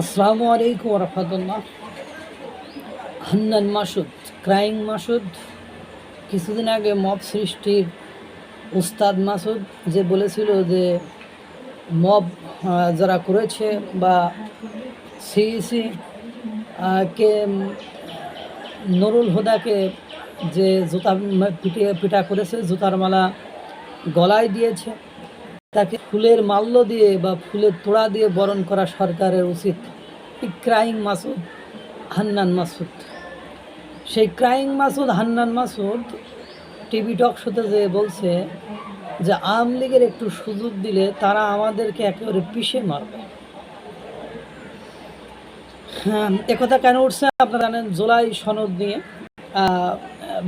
আসসালামু আলাইকুম রহমতুল্লাহ। হান্নান মাসুদ, ক্রাইং মাসুদ, কিছুদিন আগে মব সৃষ্টির উস্তাদ মাসুদ যে বলেছিল যে মব যারা করেছে বা সিইসি কে নুরুল হুদাকে যে জুতা পিটিয়ে পিটা করেছে, জুতার মালা গলায় দিয়েছে। তাকে ফুলের মাল্য দিয়ে বা ফুলের তোড়া দিয়ে বরণ করা সরকারের উচিত। ক্রাইং মাসুদ, হান্নান মাসুদ। সেই crying Masud, Hannan Masud TV talk শোতে যে বলছে যে, আওয়ামী লীগের একটু সুযোগ দিলে তারা আমাদেরকে একেবারে পিষে মারবে। হ্যাঁ একথা কেন উঠছে? আপনারা জানেন, জুলাই সনদ নিয়ে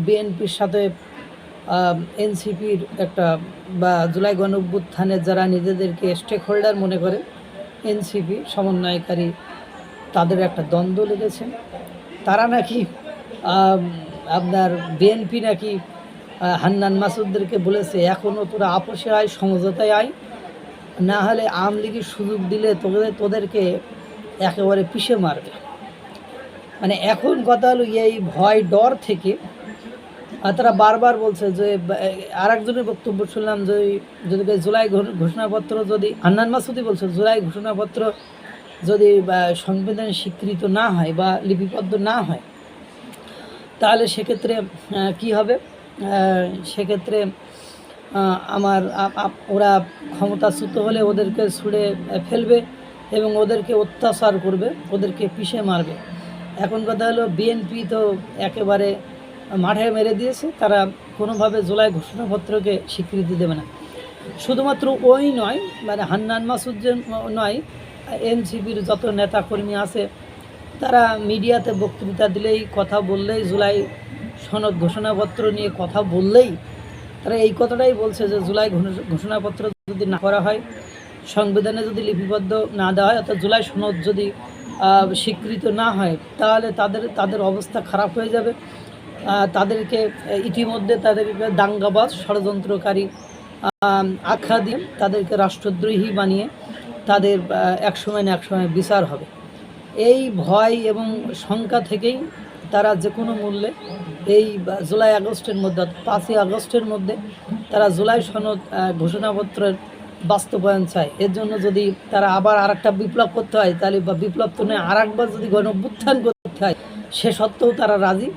বিএনপির সাথে এনসিপির একটা বা জুলাই গণ অভ্যুত্থানের যারা নিজেদেরকে স্টেক হোল্ডার মনে করে, এনসিপি সমন্বয়কারী, তাদের একটা দ্বন্দ্ব লেগেছে। তারা নাকি আপনার বিএনপি নাকি হান্নান মাসুদদেরকে বলেছে এখনও তোরা আপোষে আয়, সমঝোতায় আয়। না হলে আওয়ামী লীগের সুযোগ দিলে তোদের, তোদেরকে একেবারে পিষে মারবে। মানে এখন কথা হলো, এই ভয় ডর থেকে তারা বারবার বলছে যে আর একজনের বক্তব্য শুনলাম যে, যদি জুলাই ঘোষণাপত্র যদি আন্নান মাসুদি বলছে জুলাই ঘোষণাপত্র যদি সংবিধানে স্বীকৃত না হয় বা লিপিবদ্ধ না হয়, তাহলে সেক্ষেত্রে কি হবে? সেক্ষেত্রে আমার ওরা ক্ষমতাচ্যুত হলে ওদেরকে ছুঁড়ে ফেলবে এবং ওদেরকে অত্যাচার করবে, ওদেরকে পিষে মারবে। এখন কথা হলো, বিএনপি তো একেবারে মাঠে মেরে দিয়েছে, তারা কোনোভাবে জুলাই ঘোষণাপত্রকে স্বীকৃতি দেবে না। শুধুমাত্র ওই নয় মানে হান্নান মাসুদ যে নয়, এনসিপির যত নেতাকর্মী আছে, তারা মিডিয়াতে বক্তৃতা দিলেই, কথা বললেই, জুলাই সনদ ঘোষণাপত্র নিয়ে কথা বললেই, তারা এই কথাটাই বলছে যে জুলাই ঘোষণাপত্র যদি না করা হয়, সংবিধানে যদি লিপিবদ্ধ না দেওয়া হয়, অর্থাৎ জুলাই সনদ যদি স্বীকৃত না হয়, তাহলে তাদের তাদের অবস্থা খারাপ হয়ে যাবে। তাদেরকে ইতিমধ্যে তাদেরকে দাঙ্গাবাজ, ষড়যন্ত্রকারী আখ্যা দিয়ে তাদেরকে রাষ্ট্রদ্রোহী বানিয়ে তাদের একসময় না একসময় বিচার হবে। এই ভয় এবং শঙ্কা থেকেই তারা যে কোনো মূল্যে এই জুলাই আগস্টের মধ্যে পাঁচই আগস্টের মধ্যে তারা জুলাই সনদ ঘোষণাপত্রের বাস্তবায়ন চায়। এর জন্য যদি তারা আবার আর একটা বিপ্লব করতে হয়, তাহলে বা বিপ্লব তো নয় আর একবার যদি গণ করতে হয়, সে সত্ত্বেও তারা রাজি।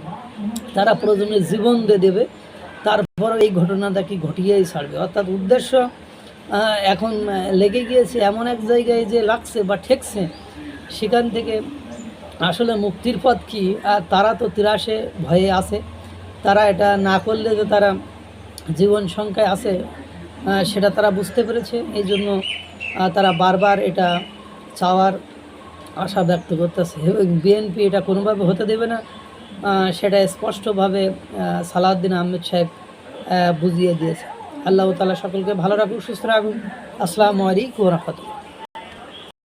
তারা প্রয়োজনে জীবন দিয়ে দেবে, তারপর এই ঘটনাটা কি ঘটিয়েই ছাড়বে। অর্থাৎ উদ্দেশ্য এখন লেগে গিয়েছে এমন এক জায়গায় যে লাগছে বা ঠেকছে, সেখান থেকে আসলে মুক্তির পথ কি? আর তারা তো তিরাশে ভয়ে আছে, তারা এটা না করলে যে তারা জীবন সংখ্যায় আছে সেটা তারা বুঝতে পেরেছে। এই জন্য তারা বারবার এটা চাওয়ার আশা ব্যক্ত করতেছে। এবং বিএনপি এটা কোনোভাবে হতে দেবে না। সেটা স্পষ্টভাবে সালাউদ্দিন আহমেদ সাহেব বুঝিয়ে দিয়েছে। আল্লাহ তালা সকলকে ভালো রাখুন সুস্থ রাখুন আসসালামু আলাইকুম রহমতুল্লাহ।